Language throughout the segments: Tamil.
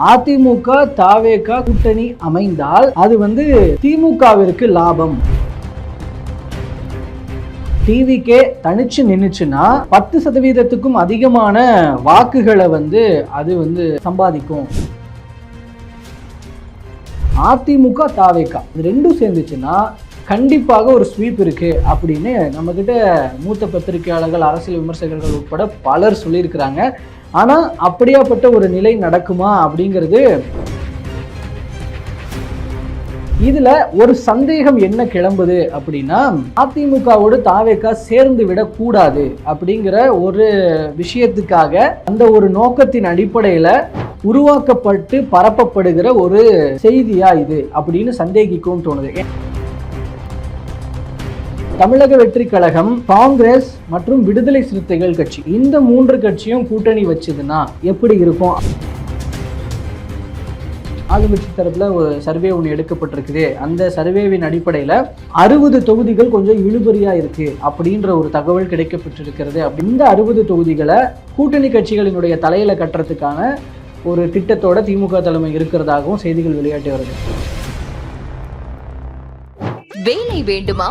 அதிமுக தாவேக கூட்டணி அமைந்தால் அது வந்து திமுகவிற்கு லாபம். டிவிக்கே தனிச்சு நின்னுச்சுன்னா பத்து சதவீதத்துக்கும் அதிகமான வாக்குகளை வந்து அது வந்து சம்பாதிக்கும். அதிமுக தாவேக்கா இது ரெண்டும் சேர்ந்துச்சுன்னா கண்டிப்பாக ஒரு ஸ்வீப் இருக்கு அப்படின்னு நம்ம கிட்ட மூத்த பத்திரிகையாளர்கள் அரசியல் விமர்சகர்கள் உட்பட பலர் சொல்லியிருக்கிறாங்க. ஆனா அப்படியாப்பட்ட ஒரு நிலை நடக்குமா அப்படிங்கிறது இதுல ஒரு சந்தேகம் என்ன கிளம்புது அப்படின்னா அதிமுகவோடு தாவேக்கா சேர்ந்து விடக்கூடாது அப்படிங்கிற ஒரு விஷயத்துக்காக அந்த ஒரு நோக்கத்தின் அடிப்படையில உருவாக்கப்பட்டு பரப்பப்படுகிற ஒரு செய்தியா இது அப்படின்னு சந்தேகிக்கும் தோணுது. தமிழக வெற்றி கழகம் காங்கிரஸ் மற்றும் விடுதலை சிறுத்தைகள் கட்சி. இந்த மூன்று கட்சியும் கூட்டணி வச்சதுன்னா எப்படி இருக்கும்? ஆளுங்கட்சி தரப்புல ஒரு சர்வே ஒன்று எடுக்கப்பட்டிருக்குது. அந்த சர்வேவின் அடிப்படையில் அறுபது தொகுதிகள் கொஞ்சம் இழுபறியா இருக்கு அப்படின்ற ஒரு தகவல் கிடைக்கப்பட்டிருக்கிறது. அப்படி இந்த அறுபது தொகுதிகளை கூட்டணி கட்சிகளினுடைய தலையில கட்டுறதுக்கான ஒரு திட்டத்தோட திமுக தலைமை இருக்கிறதாகவும் செய்திகள் வெளியாட்டி வருது. வேலை வேண்டுமா?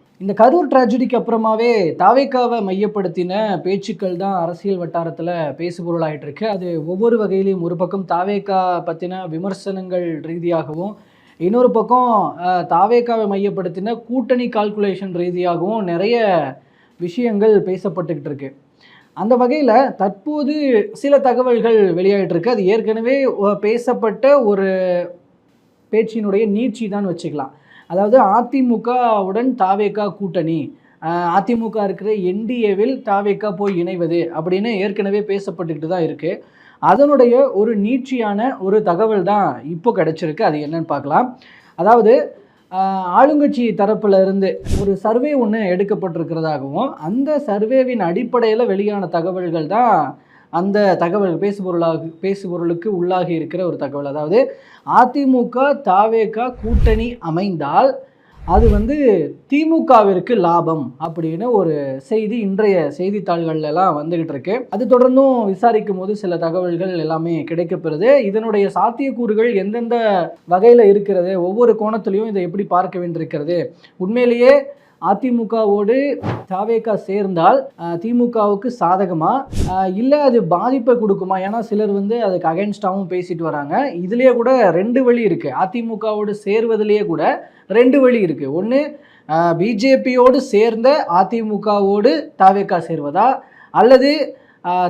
இந்த கரூர் ட்ராஜடிக்கு அப்புறமாவே தாவேக்காவை மையப்படுத்தின பேச்சுக்கள் தான் அரசியல் வட்டாரத்தில் பேசுபொருளாயிட்டு இருக்கு அது ஒவ்வொரு வகையிலையும் ஒரு பக்கம் தாவேக்கா பற்றின விமர்சனங்கள் ரீதியாகவும் இன்னொரு பக்கம் தாவேக்காவை மையப்படுத்தின கூட்டணி கால்குலேஷன் ரீதியாகவும் நிறைய விஷயங்கள் பேசப்பட்டுக்கிட்டு இருக்கு அந்த வகையில் தற்போது சில தகவல்கள் வெளியாகிட்டுருக்கு அது ஏற்கனவே பேசப்பட்ட ஒரு பேச்சினுடைய நீட்சி தான் வச்சுக்கலாம். அதாவது அதிமுகவுடன் தாவேக்கா கூட்டணி. அதிமுக இருக்கிற என்டிஏவில் தாவேக்கா போய் இணைவது அப்படின்னு ஏற்கனவே பேசப்பட்டுக்கிட்டு தான் இருக்குது அதனுடைய ஒரு நீட்சியான ஒரு தகவல் தான் இப்போ கிடச்சிருக்கு. அது என்னன்னு பார்க்கலாம். அதாவது ஆளுங்கட்சி தரப்பில் இருந்து ஒரு சர்வே ஒன்று எடுக்கப்பட்டிருக்கிறதாகவும் அந்த சர்வேவின் அடிப்படையில் வெளியான தகவல்கள் தான் அந்த தகவல் பேசுபொருளாக பேசுபொருளுக்கு உள்ளாகி இருக்கிற ஒரு தகவல். அதாவது அதிமுக தாவேகா கூட்டணி அமைந்தால் அது வந்து திமுகவிற்கு லாபம் அப்படின்னு ஒரு செய்தி இன்றைய செய்தித்தாள்கள்லாம் வந்துகிட்டு இருக்கு அது தொடர்ந்தும் விசாரிக்கும் போது சில தகவல்கள் எல்லாமே கிடைக்கப்பெறுது. இதனுடைய சாத்தியக்கூறுகள் எந்தெந்த வகையில் இருக்கிறது ஒவ்வொரு கோணத்திலையும் இதை எப்படி பார்க்க வேண்டியிருக்கிறது உண்மையிலேயே அதிமுகவோடு தாவேக்கா சேர்ந்தால் திமுகவுக்கு சாதகமா? இல்லை அது பாதிப்பை கொடுக்குமா? ஏன்னா சிலர் வந்து அதுக்கு அகேன்ஸ்டாகவும் பேசிட்டு வராங்க. இதுலேயே கூட ரெண்டு வழி இருக்குது அதிமுகவோடு சேர்வதிலேயே கூட ரெண்டு வழி இருக்குது ஒன்று பிஜேபியோடு சேர்ந்த அதிமுகவோடு தாவேக்கா சேர்வதா? அல்லது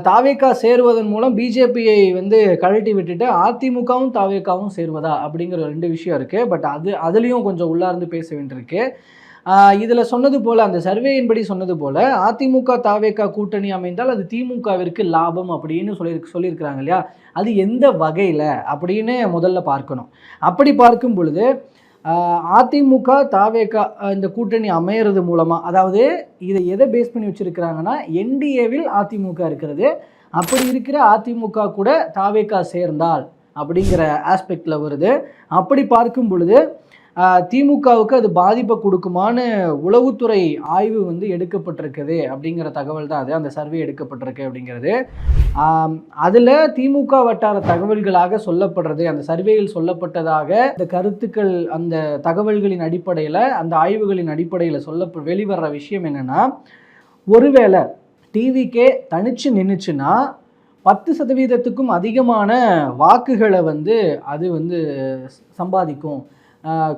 தாவேக்கா சேருவதன் மூலம் பிஜேபியை வந்து கழட்டி விட்டுட்டு அதிமுகவும் தாவேக்காவும் சேருவதா? அப்படிங்கிற ரெண்டு விஷயம் இருக்குது பட் அது அதுலேயும் கொஞ்சம் உள்ளார்ந்து பேச வேண்டியிருக்கு. இதில் சொன்னது போல் அந்த சர்வேயின்படி சொன்னது போல் அதிமுக தாவேக்கா கூட்டணி அமைந்தால் அது திமுகவிற்கு லாபம் அப்படின்னு சொல்லி சொல்லியிருக்கிறாங்க இல்லையா? அது எந்த வகையில் அப்படின்னு முதல்ல பார்க்கணும். அப்படி பார்க்கும் பொழுது அதிமுக தாவேகா இந்த கூட்டணி அமையிறது மூலமாக அதாவது இதை எதை பேஸ் பண்ணி வச்சுருக்கிறாங்கன்னா என்டிஏவில் அதிமுக இருக்கிறது. அப்படி இருக்கிற அதிமுக கூட தாவேக்கா சேர்ந்தால் அப்படிங்கிற ஆஸ்பெக்டில் வருது. அப்படி பார்க்கும் பொழுது திமுகவுக்கு அது பாதிப்பை கொடுக்குமான்னு உளவுத்துறை ஆய்வு வந்து எடுக்கப்பட்டிருக்குது அப்படிங்கிற தகவல் தான் அது. அந்த சர்வே எடுக்கப்பட்டிருக்கு அப்படிங்கிறது. அதில் திமுக வட்டார தகவல்களாக சொல்லப்படுறது அந்த சர்வேயில் சொல்லப்பட்டதாக இந்த கருத்துக்கள் அந்த தகவல்களின் அடிப்படையில் அந்த ஆய்வுகளின் அடிப்படையில் சொல்ல வெளிவர்ற விஷயம் என்னென்னா ஒருவேளை டிவிக்கே தனிச்சு நின்றுச்சுன்னா பத்து சதவீதத்துக்கும் அதிகமான வாக்குகளை வந்து அது வந்து சம்பாதிக்கும்.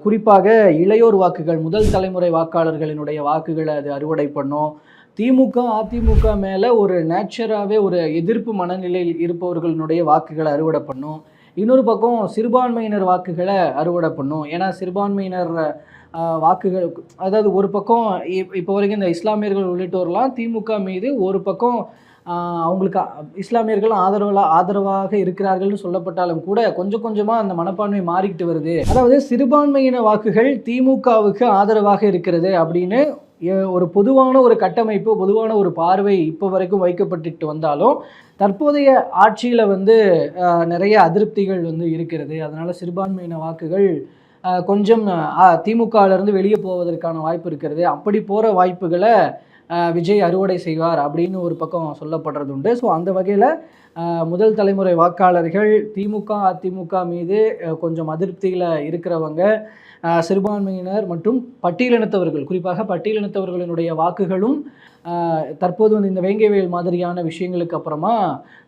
குறிப்பாக இளையோர் வாக்குகள் முதல் தலைமுறை வாக்காளர்களினுடைய வாக்குகளை அது அறுவடை பண்ணும். திமுக அதிமுக மேலே ஒரு நேச்சராகவே ஒரு எதிர்ப்பு மனநிலையில் இருப்பவர்களுடைய வாக்குகளை அறுவடை பண்ணும். இன்னொரு பக்கம் சிறுபான்மையினர் வாக்குகளை அறுவடை பண்ணும். ஏன்னா சிறுபான்மையினர் வாக்குகள் அதாவது ஒரு பக்கம் இப்- இப்போ வரைக்கும் இந்த இஸ்லாமியர்கள் உள்ளிட்டோர்லாம் திமுக மீது ஒரு பக்கம் அவங்களுக்கு இஸ்லாமியர்கள் ஆதரவு ஆதரவாக இருக்கிறார்கள்னு சொல்லப்பட்டாலும் கூட கொஞ்சம் கொஞ்சமாக அந்த மனப்பான்மை மாறிக்கிட்டு வருது. அதாவது சிறுபான்மையின வாக்குகள் திமுகவுக்கு ஆதரவாக இருக்கிறது அப்படின்னு ஒரு பொதுவான ஒரு கட்டமைப்பு பொதுவான ஒரு பார்வை இப்போ வரைக்கும் வைக்கப்பட்டுட்டு வந்தாலும் தற்போதைய ஆட்சியில் வந்து நிறைய அதிருப்திகள் வந்து இருக்கிறது. அதனால் சிறுபான்மையின வாக்குகள் கொஞ்சம் அஹ், திமுகவிலேருந்து வெளியே போவதற்கான வாய்ப்பு இருக்கிறது. அப்படி போகிற வாய்ப்புகளை விஜய் அறுவடை செய்வார் அப்படின்னு ஒரு பக்கம் சொல்லப்படுறது உண்டு ஸோ அந்த வகையில் முதல் தலைமுறை வாக்காளர்கள் திமுக அதிமுக மீது கொஞ்சம் அதிருப்தியில் இருக்கிறவங்க சிறுபான்மையினர் மற்றும் பட்டியலினத்தவர்கள் குறிப்பாக பட்டியலினத்தவர்களினுடைய வாக்குகளும் தற்போது வந்து இந்த வேங்கைவேல் மாதிரியான விஷயங்களுக்கு அப்புறமா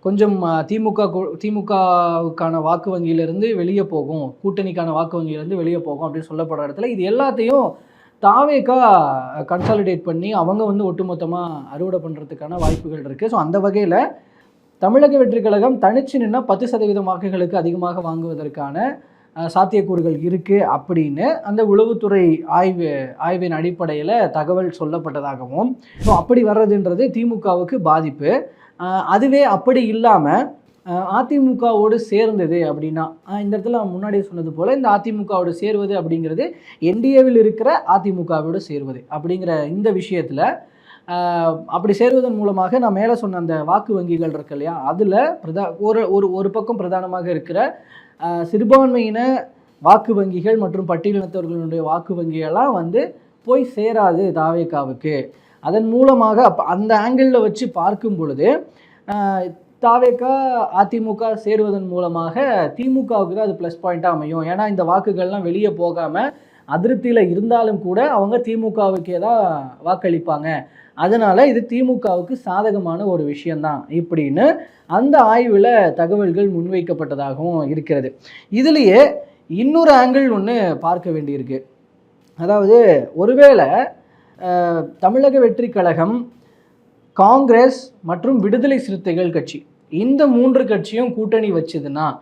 கொஞ்சம் திமுக திமுகவுக்கான வாக்கு வங்கியிலிருந்து வெளியே போகும் கூட்டணிக்கான வாக்கு வங்கியிலிருந்து வெளியே போகும் அப்படின்னு சொல்லப்படுற இடத்துல இது எல்லாத்தையும் தாவேக்கா கன்சாலிடேட் பண்ணி அவங்க வந்து ஒட்டுமொத்தமாக அறுவடை பண்ணுறதுக்கான வாய்ப்புகள் இருக்குது ஸோ அந்த வகையில் தமிழக வெற்றிக் கழகம் தனிச்சு நின்னா பத்து சதவீதம் வாக்குகளுக்கு அதிகமாக வாங்குவதற்கான சாத்தியக்கூறுகள் இருக்குது அப்படின்னு அந்த உளவுத்துறை ஆய்வு ஆய்வின் அடிப்படையில் தகவல் சொல்லப்பட்டதாகவும் ஸோ அப்படி வர்றதுன்றது திமுகவுக்கு பாதிப்பு. அதுவே அப்படி இல்லாமல் அதிமுகவோடு சேர்ந்தது அப்படின்னா இந்த இடத்துல முன்னாடியே சொன்னது போல் இந்த அதிமுகவோடு சேர்வது அப்படிங்கிறது என்டிஏவில் இருக்கிற அதிமுகவோடு சேர்வது அப்படிங்கிற இந்த விஷயத்தில் அப்படி சேருவதன் மூலமாக நான் மேலே சொன்ன அந்த வாக்கு வங்கிகள் இருக்கு இல்லையா அதில் பிரதா ஒரு ஒரு ஒரு பக்கம் பிரதானமாக இருக்கிற சிறுபான்மையின வாக்கு வங்கிகள் மற்றும் பட்டியலினத்தவர்களுடைய வாக்கு வங்கிகள்லாம் வந்து போய் சேராது தாவேக்காவுக்கு. அதன் மூலமாக அந்த ஆங்கிளில் வச்சு பார்க்கும் பொழுது தாவேக்கா அதிமுக சேருவதன் மூலமாக திமுகவுக்கு தான் அது ப்ளஸ் பாயிண்ட்டாக அமையும். ஏன்னா இந்த வாக்குகள்லாம் வெளியே போகாமல் அதிருப்தியில் இருந்தாலும் கூட அவங்க திமுகவுக்கே தான் வாக்களிப்பாங்க. அதனால் இது திமுகவுக்கு சாதகமான ஒரு விஷயந்தான் இப்படின்னு அந்த ஆய்வில் தகவல்கள் முன்வைக்கப்பட்டதாகவும் இருக்கிறது. இதுலேயே இன்னொரு ஆங்கிள் ஒன்று பார்க்க வேண்டியிருக்கு. அதாவது ஒருவேளை தமிழக வெற்றி கழகம் காங்கிரஸ் மற்றும் விடுதலை சிறுத்தைகள் கட்சி இந்த மூன்று கட்சியும் கூட்டணி வச்சதுன்னா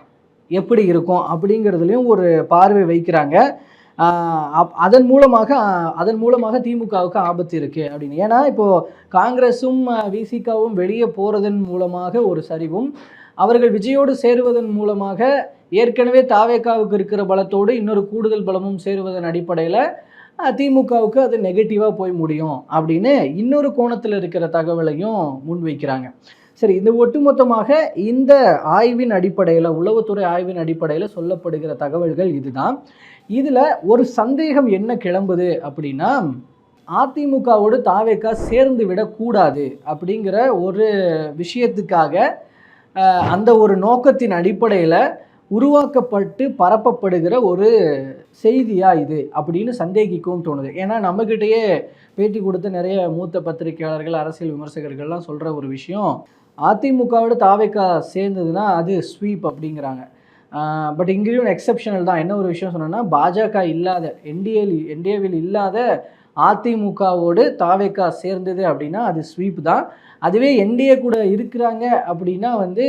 எப்படி இருக்கும் அப்படிங்கிறதுலையும் ஒரு பார்வை வைக்கிறாங்க. அப்- அதன் மூலமாக அதன் மூலமாக திமுகவுக்கு ஆபத்து இருக்குது அப்படின்னு. ஏன்னா இப்போது காங்கிரஸும் விசிகாவும் வெளியே போகிறதன் மூலமாக ஒரு சரிவும் அவர்கள் விஜயோடு சேருவதன் மூலமாக ஏற்கனவே தாவேக்காவுக்கு இருக்கிற பலத்தோடு இன்னொரு கூடுதல் பலமும் சேருவதன் அடிப்படையில் திமுகவுக்கு அது நெகட்டிவாக போய் முடியும் அப்படின்னு இன்னொரு கோணத்தில் இருக்கிற தகவலையும் முன்வைக்கிறாங்க. சரி இந்த ஒட்டுமொத்தமாக இந்த ஆய்வின் அடிப்படையில் உளவுத்துறை ஆய்வின் அடிப்படையில் சொல்லப்படுகிற தகவல்கள் இதுதான். இதில் ஒரு சந்தேகம் என்ன கிளம்புது அப்படின்னா அதிமுகவோடு தாவேக்கா சேர்ந்து விடக்கூடாது அப்படிங்கிற ஒரு விஷயத்துக்காக அந்த ஒரு நோக்கத்தின் அடிப்படையில் உருவாக்கப்பட்டு பரப்பப்படுகிற ஒரு செய்தியாக இது அப்படின்னு சந்தேகிக்கவும் தோணுது. ஏன்னா நம்மக்கிட்டேயே பேட்டி கொடுத்த நிறைய மூத்த பத்திரிகையாளர்கள் அரசியல் விமர்சகர்கள்லாம் சொல்கிற ஒரு விஷயம் அதிமுகவோட தாவேக்கா சேர்ந்ததுன்னா அது ஸ்வீப் அப்படிங்கிறாங்க. பட் இங்கேயும் எக்ஸப்ஷனல் தான். என்ன ஒரு விஷயம் சொன்னேன்னா பாஜக இல்லாத என்டிஏல் என்டிஏவில் இல்லாத அதிமுகவோடு தாவேக்கா சேர்ந்தது அப்படின்னா அது ஸ்வீப் தான். அதுவே என்டிஏ கூட இருக்கிறாங்க அப்படின்னா வந்து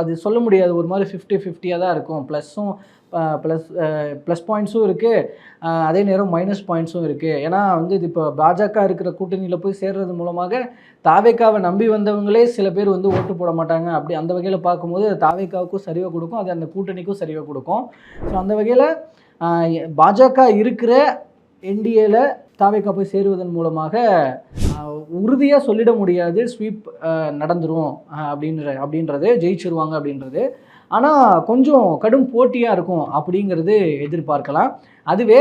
அது சொல்ல முடியாது. ஒரு மாதிரி ஃபிஃப்டி ஃபிஃப்டியாக தான் இருக்கும். ப்ளஸ்ஸும் ப்ளஸ் ப்ளஸ் பாயிண்ட்ஸும் இருக்குது அதே நேரம் மைனஸ் பாயிண்ட்ஸும் இருக்குது ஏன்னா வந்து இது இப்போ பாஜக இருக்கிற கூட்டணியில் போய் சேர்றது மூலமாக தாவேக்காவை நம்பி வந்தவங்களே சில பேர் வந்து ஓட்டு போட மாட்டாங்க. அப்படி அந்த வகையில் பார்க்கும்போது தாவேக்காவுக்கும் சரிவாக கொடுக்கும். அது அந்த கூட்டணிக்கும் சரிவாக கொடுக்கும். ஸோ அந்த வகையில் பாஜக இருக்கிற என்டிஏல தாவேக்கா போய் சேருவதன் மூலமாக உறுதியாக சொல்லிட முடியாது ஸ்வீப் நடந்துரும் அப்படின்ற அப்படின்றது ஜெயிச்சிருவாங்க அப்படின்றது. ஆனால் கொஞ்சம் கடும் போட்டியாக இருக்கும் அப்படிங்கிறது எதிர்பார்க்கலாம். அதுவே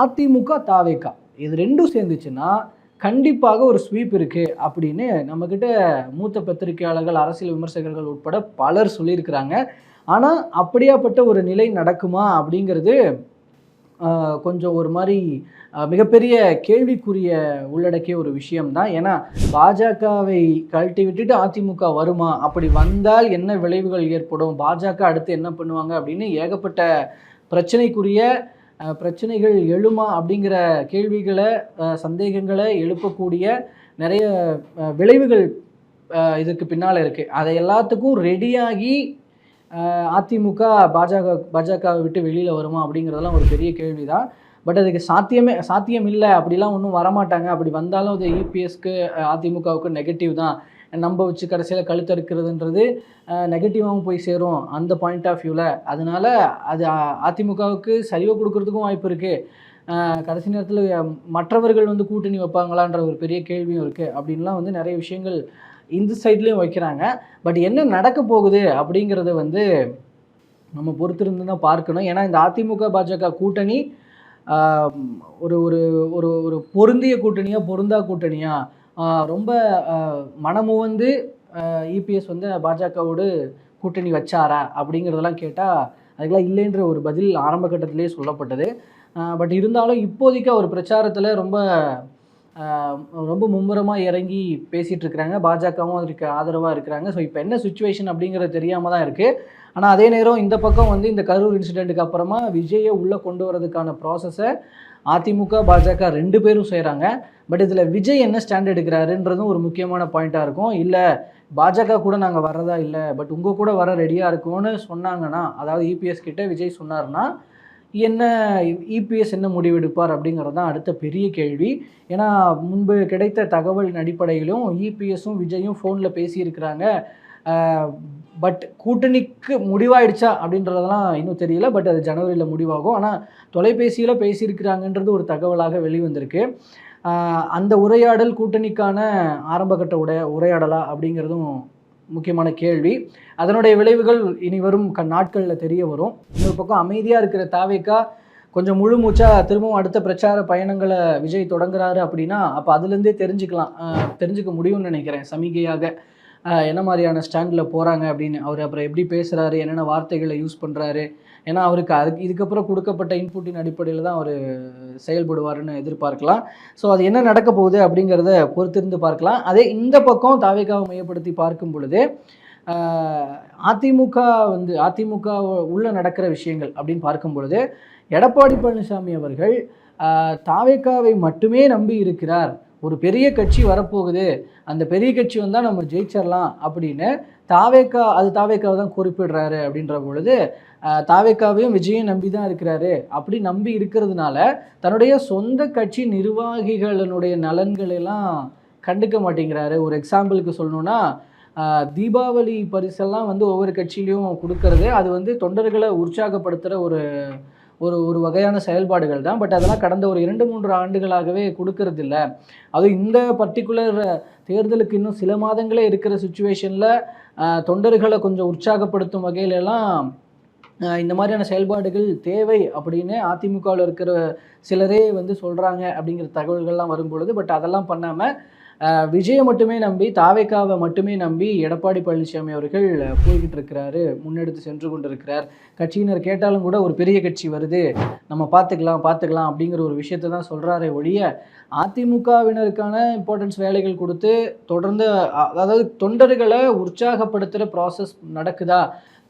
அதிமுக தாவேக்கா இது ரெண்டும் சேர்ந்துச்சுன்னா கண்டிப்பாக ஒரு ஸ்வீப் இருக்குது அப்படின்னு நம்மக்கிட்ட மூத்த பத்திரிகையாளர்கள் அரசியல் விமர்சகர்கள் உட்பட பலர் சொல்லியிருக்கிறாங்க. ஆனால் அப்படியாப்பட்ட ஒரு நிலை நடக்குமா அப்படிங்கிறது கொஞ்சம் ஒரு மாதிரி மிகப்பெரிய கேள்விக்குரிய உள்ளடக்கிய ஒரு விஷயம்தான். ஏன்னா பாஜகவை கழட்டி விட்டுட்டு அதிமுக வருமா? அப்படி வந்தால் என்ன விளைவுகள் ஏற்படும்? பாஜக அடுத்து என்ன பண்ணுவாங்க? அப்படின்னு ஏகப்பட்ட பிரச்சனைக்குரிய பிரச்சனைகள் எழுமா? அப்படிங்கிற கேள்விகளை சந்தேகங்களை எழுப்பக்கூடிய நிறைய விளைவுகள் இதுக்கு பின்னால் இருக்குது அதை எல்லாத்துக்கும் ரெடியாகி அதிமுக பாஜக பாஜகவை விட்டு வெளியில் வருமா அப்படிங்கிறதெல்லாம் ஒரு பெரிய கேள்வி தான் பட் அதுக்கு சாத்தியமே சாத்தியம் இல்லை. அப்படிலாம் ஒன்றும் வரமாட்டாங்க. அப்படி வந்தாலும் அது யூபிஎஸ்க்கு இபிஎஸ்க்கு அதிமுகவுக்கு நெகட்டிவ் தான். நம்ப வச்சு கடைசியில் கழுத்தறுக்கிறதுன்றது நெகட்டிவாகவும் போய் சேரும். அந்த பாயிண்ட் ஆஃப் வியூவில் அதனால் அது அதிமுகவுக்கு சரிவை கொடுக்கறதுக்கும் வாய்ப்பு இருக்குது கடைசி நேரத்தில் மற்றவர்கள் வந்து கூட்டணி வைப்பாங்களான்ற ஒரு பெரிய கேள்வியும் இருக்குது அப்படின்லாம் வந்து நிறைய விஷயங்கள் இந்த சைட்லேயும் வைக்கிறாங்க. பட் என்ன நடக்க போகுது அப்படிங்கிறத வந்து நம்ம பொறுத்திருந்து தான் பார்க்கணும். ஏன்னா இந்த அதிமுக பாஜக கூட்டணி ஒரு ஒரு ஒரு ஒரு பொருந்திய கூட்டணியாக பொருந்தா கூட்டணியா ரொம்ப மனமு வந்து இபிஎஸ் வந்து பாஜகவோடு கூட்டணி வச்சாரா அப்படிங்கிறதெல்லாம் கேட்டால் அதுக்கெல்லாம் இல்லைன்ற ஒரு பதில் ஆரம்ப கட்டத்திலே சொல்லப்பட்டது. பட் இருந்தாலும் இப்போதைக்கு அவர் பிரச்சாரத்தில் ரொம்ப ரொம்ப மும்முரமாக இறங்கி பேசிகிட்டு இருக்கிறாங்க பாஜகவும் அதுக்கு ஆதரவாக இருக்கிறாங்க. ஸோ இப்போ என்ன சுச்சுவேஷன் அப்படிங்கிறது தெரியாமல் தான் இருக்குது ஆனால் அதே நேரம் இந்த பக்கம் வந்து இந்த கரூர் இன்சிடெண்ட்டுக்கு அப்புறமா விஜயை உள்ளே கொண்டு வரதுக்கான ப்ராசஸை அதிமுக பாஜக ரெண்டு பேரும் செய்கிறாங்க பட் இதில் விஜய் என்ன ஸ்டாண்ட் எடுக்கிறாருன்றதும் ஒரு முக்கியமான பாயிண்ட்டாக இருக்கும். இல்லை பாஜக கூட நாங்கள் வர்றதா இல்லை பட் உங்கள் கூட வர ரெடியாக இருக்கோன்னு சொன்னாங்கன்னா அதாவது இபிஎஸ் கிட்டே விஜய் சொன்னார்னா என்ன இபிஎஸ் என்ன முடிவெடுப்பார் அப்படிங்கிறது தான் அடுத்த பெரிய கேள்வி. ஏன்னா முன்பு கிடைத்த தகவலின் அடிப்படையிலும் இபிஎஸும் விஜயும் ஃபோனில் பேசியிருக்கிறாங்க. பட் கூட்டணிக்கு முடிவாயிடுச்சா அப்படின்றதெல்லாம் இன்னும் தெரியல. பட் அது ஜனவரியில் முடிவாகும். ஆனால் தொலைபேசியில் பேசியிருக்கிறாங்கன்றது ஒரு தகவலாக வெளிவந்திருக்கு. அந்த உரையாடல் கூட்டணிக்கான ஆரம்பகட்ட உடைய உரையாடலா அப்படிங்கிறதும் முக்கியமான கேள்வி. அதனுடைய விளைவுகள் இனி வரும் க நாட்களில் தெரிய வரும். இன்னொரு பக்கம் அமைதியாக இருக்கிற தாவேக்கா கொஞ்சம் முழு மூச்சாக திரும்பவும் அடுத்த பிரச்சார பயணங்களை விஜய் தொடங்குறாரு அப்படின்னா அப்போ அதுலேருந்தே தெரிஞ்சுக்கலாம். தெரிஞ்சுக்க முடியும்னு நினைக்கிறேன் சமிகையாக. என்ன மாதிரியான ஸ்டாண்டில் போகிறாங்க அப்படின்னு. அவர் அப்புறம் எப்படி பேசுகிறாரு என்னென்ன வார்த்தைகளை யூஸ் பண்ணுறாரு ஏன்னா அவருக்கு அதுக்கு இதுக்கப்புறம் கொடுக்கப்பட்ட இன்புட்டின் அடிப்படையில் தான் அவர் செயல்படுவாருன்னு எதிர்பார்க்கலாம். ஸோ அது என்ன நடக்க போகுது அப்படிங்கிறத பொறுத்திருந்து பார்க்கலாம். அதே இந்த பக்கம் தாவேக்காவை மையப்படுத்தி பார்க்கும் பொழுது அதிமுக வந்து அதிமுக உள்ள நடக்கிற விஷயங்கள் அப்படின்னு பார்க்கும் பொழுது எடப்பாடி பழனிசாமி அவர்கள் தாவேக்காவை மட்டுமே நம்பி இருக்கிறார். ஒரு பெரிய கட்சி வரப்போகுது. அந்த பெரிய கட்சி வந்தால் நம்ம ஜெயிச்சிடலாம் அப்படின்னு தாவேக்கா அது தாவேக்காவை தான் குறிப்பிடுறாரு அப்படின்ற பொழுது தாவேக்காவையும் விஜயும் நம்பி தான் இருக்கிறாரு. அப்படி நம்பி இருக்கிறதுனால தன்னுடைய சொந்த கட்சி நிர்வாகிகளினுடைய நலன்களெல்லாம் கண்டுக்க மாட்டேங்கிறாரு. ஒரு எக்ஸாம்பிளுக்கு சொல்லணும்னா தீபாவளி பரிசெல்லாம் வந்து ஒவ்வொரு கட்சியிலையும் கொடுக்கறது அது வந்து தொண்டர்களை உற்சாகப்படுத்துகிற ஒரு ஒரு ஒரு வகையான செயல்பாடுகள் தான். பட் அதெல்லாம் கடந்த ஒரு இரண்டு மூன்று ஆண்டுகளாகவே கொடுக்கறது அது இந்த பர்டிகுலர் தேர்தலுக்கு இன்னும் சில மாதங்களே இருக்கிற சுச்சுவேஷனில் தொண்டர்களை கொஞ்சம் உற்சாகப்படுத்தும் வகையிலெல்லாம் இந்த மாதிரியான செயல்பாடுகள் தேவை அப்படின்னு அதிமுகவில் இருக்கிற சிலரே வந்து சொல்கிறாங்க அப்படிங்கிற தகவல்கள்லாம் வரும்பொழுது. பட் அதெல்லாம் பண்ணாமல் விஜயை மட்டுமே நம்பி தாவேக்காவை மட்டுமே நம்பி எடப்பாடி பழனிசாமி அவர்கள் போய்கிட்டு இருக்கிறாரு முன்னெடுத்து சென்று கொண்டிருக்கிறார். கட்சியினர் கேட்டாலும் கூட ஒரு பெரிய கட்சி வருது. நம்ம பார்த்துக்கலாம் பார்த்துக்கலாம் அப்படிங்கிற ஒரு விஷயத்தை தான் சொல்கிறாரே ஒழிய அதிமுகவினருக்கான இம்பார்ட்டன்ஸ் வேலைகள் கொடுத்து தொடர்ந்து அதாவது தொண்டர்களை உற்சாகப்படுத்துகிற ப்ராசஸ் நடக்குதா?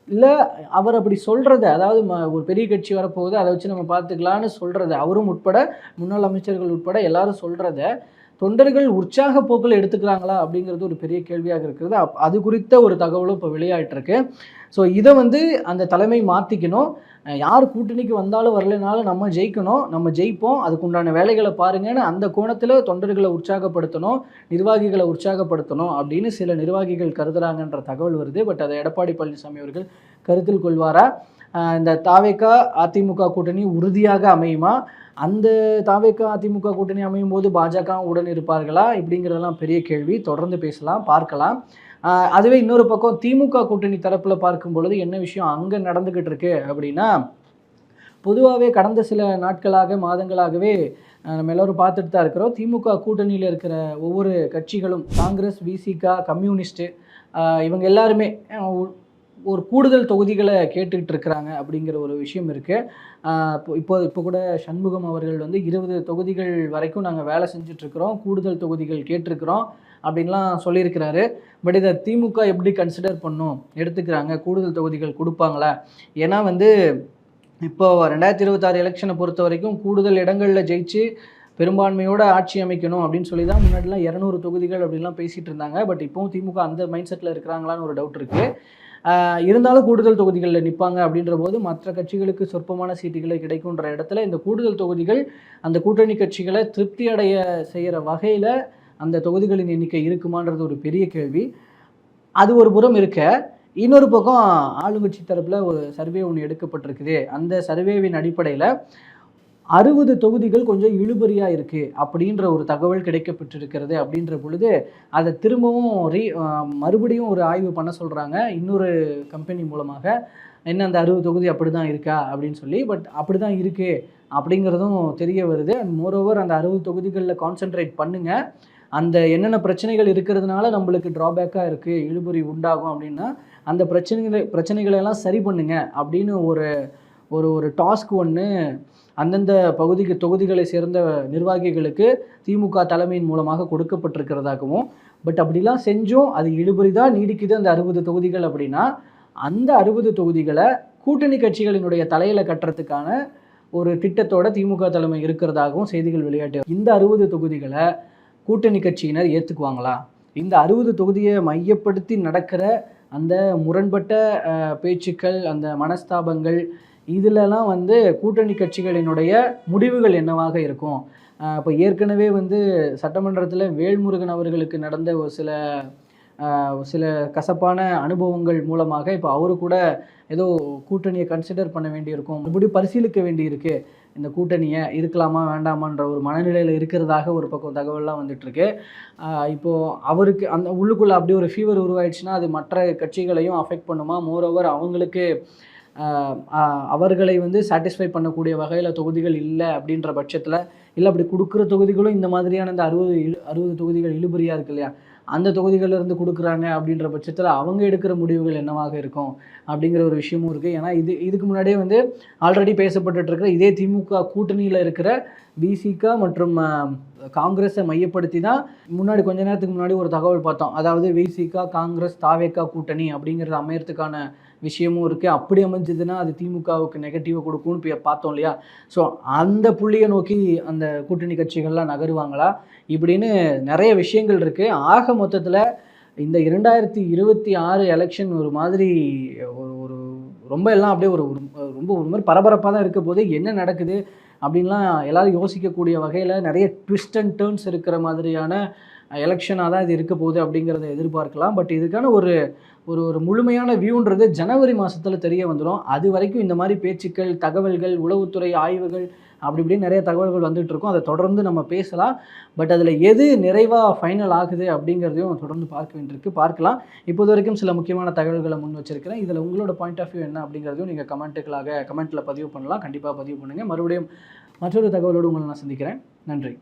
இல்லை அவர் அப்படி சொல்கிறத அதாவது ம- ஒரு பெரிய கட்சி வரப்போகுது அதை வச்சு நம்ம பார்த்துக்கலான்னு சொல்கிறத அவரும் உட்பட முன்னாள் அமைச்சர்கள் உட்பட எல்லாரும் சொல்கிறத தொண்டர்கள் உற்சாக போக்கில் எடுத்துக்கிறாங்களா அப்படிங்கிறது ஒரு பெரிய கேள்வியாக இருக்கிறது. அது குறித்த ஒரு தகவலும் இப்போ வெளியாயிட்டிருக்கு. ஸோ இதை வந்து அந்த தலைமை மாற்றிக்கணும் யார் கூட்டணிக்கு வந்தாலும் வரலைனாலும் நம்ம ஜெயிக்கணும். நம்ம ஜெயிப்போம். அதுக்குண்டான வேலைகளை பாருங்கன்னு அந்த கோணத்தில் தொண்டர்களை உற்சாகப்படுத்தணும் நிர்வாகிகளை உற்சாகப்படுத்தணும் அப்படின்னு சில நிர்வாகிகள் கருதுகிறாங்கன்ற தகவல் வருது. பட் அதை எடப்பாடி பழனிசாமி அவர்கள் கருத்தில் கொள்வாரா? இந்த தாவேக்கா அதிமுக கூட்டணி உறுதியாக அமையுமா? அந்த தாவேக்கா அதிமுக கூட்டணி அமையும் போது பாஜக உடன் இருப்பார்களா? இப்படிங்கிறதெல்லாம் பெரிய கேள்வி. தொடர்ந்து பேசலாம் பார்க்கலாம். அதுவே இன்னொரு பக்கம் திமுக கூட்டணி தரப்பில் பார்க்கும் பொழுது என்ன விஷயம் அங்கே நடந்துக்கிட்டு இருக்கு அப்படின்னா பொதுவாகவே கடந்த சில நாட்களாக மாதங்களாகவே நம்ம எல்லோரும் பார்த்துட்டு தான் இருக்கிறோம். திமுக கூட்டணியில் இருக்கிற ஒவ்வொரு கட்சிகளும் காங்கிரஸ் விசிகா கம்யூனிஸ்ட்டு இவங்க எல்லாருமே ஒரு கூடுதல் தொகுதிகளை கேட்டுக்கிட்டு இருக்கிறாங்க அப்படிங்கிற ஒரு விஷயம் இருக்குது இப்போ இப்போ இப்போ கூட சண்முகம் அவர்கள் வந்து இருபது தொகுதிகள் வரைக்கும் நாங்கள் வேலை செஞ்சுட்ருக்கிறோம் கூடுதல் தொகுதிகள் கேட்டிருக்கிறோம் அப்படின்லாம் சொல்லியிருக்கிறாரு. பட் இதை திமுக எப்படி கன்சிடர் பண்ணும்? எடுத்துக்கிறாங்க. கூடுதல் தொகுதிகள் கொடுப்பாங்களா? ஏன்னா வந்து இப்போ ரெண்டாயிரத்தி இருபத்தாறு எலெக்ஷனை பொறுத்த வரைக்கும் கூடுதல் இடங்களில் ஜெயிச்சு பெரும்பான்மையோட ஆட்சி அமைக்கணும் அப்படின்னு சொல்லி தான் முன்னாடிலாம் இரநூறு தொகுதிகள் அப்படின்லாம் பேசிகிட்டு இருந்தாங்க. பட் இப்போவும் திமுக அந்த மைண்ட் செட்டில் இருக்கிறாங்களான்னு ஒரு டவுட் இருக்குது இருந்தாலும் கூடுதல் தொகுதிகளில் நிற்பாங்க அப்படின்ற போது மற்ற கட்சிகளுக்கு சொற்பமான சீட்டுகளை கிடைக்குன்ற இடத்துல இந்த கூடுதல் தொகுதிகள் அந்த கூட்டணி கட்சிகளை திருப்தி அடைய செய்கிற வகையில் அந்த தொகுதிகளின் எண்ணிக்கை இருக்குமான்றது ஒரு பெரிய கேள்வி. அது ஒரு புறம் இருக்க இன்னொரு பக்கம் ஆளுங்கட்சி தரப்பில் ஒரு சர்வே ஒன்று எடுக்கப்பட்டிருக்குது. அந்த சர்வேவின் அடிப்படையில் அறுபது தொகுதிகள் கொஞ்சம் இழுபறியாக இருக்குது அப்படின்ற ஒரு தகவல் கிடைக்கப்பட்டிருக்கிறது அப்படின்ற பொழுது அதை திரும்பவும் ரீ மறுபடியும் ஒரு ஆய்வு பண்ண சொல்கிறாங்க இன்னொரு கம்பெனி மூலமாக என்ன அந்த அறுபது தொகுதி அப்படி தான் இருக்கா அப்படின்னு சொல்லி பட் அப்படி தான் இருக்குது அப்படிங்கிறதும் தெரிய வருது. அண்ட் மோரோவர் அந்த அறுபது தொகுதிகளில் கான்சென்ட்ரேட் பண்ணுங்கள் அந்த என்னென்ன பிரச்சனைகள் இருக்கிறதுனால நம்மளுக்கு ட்ராபேக்காக இருக்குது இழுபறி உண்டாகும் அப்படின்னா அந்த பிரச்சனைகளை பிரச்சனைகளை எல்லாம் சரி பண்ணுங்க அப்படின்னு ஒரு ஒரு ஒரு டாஸ்க் ஒன்று அந்தந்த பகுதிக்கு தொகுதிகளை சேர்ந்த நிர்வாகிகளுக்கு திமுக தலைமையின் மூலமாக கொடுக்கப்பட்டிருக்கிறதாகவும் பட் அப்படிலாம் செஞ்சும் அது இழுபறி தான் நீடிக்குது அந்த அறுபது தொகுதிகள் அப்படின்னா அந்த அறுபது தொகுதிகளை கூட்டணி கட்சிகளினுடைய தலையில கட்டுறதுக்கான ஒரு திட்டத்தோட திமுக தலைமை இருக்கிறதாகவும் செய்திகள் விளையாட்டு இந்த அறுபது தொகுதிகளை கூட்டணி கட்சியினர் ஏற்றுக்குவாங்களா இந்த அறுபது தொகுதியை மையப்படுத்தி நடக்கிற அந்த முரண்பட்ட பேச்சுக்கள் அந்த மனஸ்தாபங்கள் இதிலலாம் வந்து கூட்டணி கட்சிகளினுடைய முடிவுகள் என்னவாக இருக்கும்? இப்போ ஏற்கனவே வந்து சட்டமன்றத்தில் வேல்முருகன் அவர்களுக்கு நடந்த ஒரு சில சில கசப்பான அனுபவங்கள் மூலமாக இப்போ அவரு கூட ஏதோ கூட்டணியை கன்சிடர் பண்ண வேண்டியிருக்கும். இப்படி பரிசீலிக்க வேண்டியிருக்கு. இந்த கூட்டணியை இருக்கலாமா வேண்டாமான்ற ஒரு மனநிலையில் இருக்கிறதாக ஒரு பக்கம் தகவல்லாம் வந்துட்டுருக்கு. இப்போது அவருக்கு அந்த உள்ளுக்குள்ளே அப்படி ஒரு ஃபீவர் உருவாயிடுச்சுன்னா அது மற்ற கட்சிகளையும் அஃபெக்ட் பண்ணுமா? மோரோவர் அவங்களுக்கு அவர்களை வந்து சாட்டிஸ்ஃபை பண்ணக்கூடிய வகையில் தொகுதிகள் இல்லை அப்படின்ற பட்சத்தில் இல்லை அப்படி கொடுக்குற தொகுதிகளும் இந்த மாதிரியான இந்த அறுபது இழு அறுபது தொகுதிகள் இழுபறியாக இருக்கு இல்லையா? அந்த தொகுதிகளிலிருந்து கொடுக்குறாங்க அப்படின்ற பட்சத்தில் அவங்க எடுக்கிற முடிவுகள் என்னவாக இருக்கும் அப்படிங்கிற ஒரு விஷயமும் இருக்குது ஏன்னா இது இதுக்கு முன்னாடியே வந்து ஆல்ரெடி பேசப்பட்டுட்டு இருக்கிற இதே திமுக கூட்டணியில் இருக்கிற விசிகா மற்றும் காங்கிரஸை மையப்படுத்தி தான் முன்னாடி கொஞ்ச நேரத்துக்கு முன்னாடி ஒரு தகவல் பார்த்தோம். அதாவது விசிக காங்கிரஸ் தாவேக்கா கூட்டணி அப்படிங்கிறது அமையறதுக்கான விஷயமும் இருக்குது அப்படி அமைஞ்சதுன்னா அது திமுகவுக்கு நெகட்டிவாக கொடுக்கும்னு இப்போ பார்த்தோம் இல்லையா? ஸோ அந்த புள்ளியை நோக்கி அந்த கூட்டணி கட்சிகள்லாம் நகருவாங்களா? இப்படின்னு நிறைய விஷயங்கள் இருக்குது ஆக மொத்தத்தில் இந்த இரண்டாயிரத்தி இருபத்தி ஆறு எலெக்ஷன் ஒரு மாதிரி ஒரு ஒரு ரொம்ப எல்லாம் அப்படியே ஒரு ரொம்ப ஒரு மாதிரி பரபரப்பாக தான் இருக்க போது என்ன நடக்குது அப்படின்லாம் எல்லோரும் யோசிக்கக்கூடிய வகையில் நிறைய ட்விஸ்ட் அண்ட் டேர்ன்ஸ் இருக்கிற மாதிரியான எலெக்ஷனாக தான் இது இருக்க போகுது அப்படிங்கிறத எதிர்பார்க்கலாம். பட் இதுக்கான ஒரு ஒரு ஒரு முழுமையான வியூன்றது ஜனவரி மாதத்தில் தெரிய வந்துடும் அது வரைக்கும் இந்த மாதிரி பேச்சுக்கள் தகவல்கள் உளவுத்துறை ஆய்வுகள் அப்படி இப்படின்னு நிறைய தகவல்கள் வந்துட்டு இருக்கும். அதை தொடர்ந்து நம்ம பேசலாம். பட் அதில் எது நிறைவாக ஃபைனல் ஆகுது அப்படிங்கிறதையும் தொடர்ந்து பார்க்க வேண்டியிருக்கு. பார்க்கலாம். இப்போது வரைக்கும் சில முக்கியமான தகவல்களை முன் வச்சிருக்கிறேன். இதில் உங்களோட பாயிண்ட் ஆஃப் வியூ என்ன அப்படிங்கிறதையும் நீங்கள் கமெண்ட்டுகளாக கமெண்ட்டில் பதிவு பண்ணலாம். கண்டிப்பாக பதிவு பண்ணுங்கள் மறுபடியும் மற்றொரு தகவலோடு உங்களை நான் சந்திக்கிறேன். நன்றி.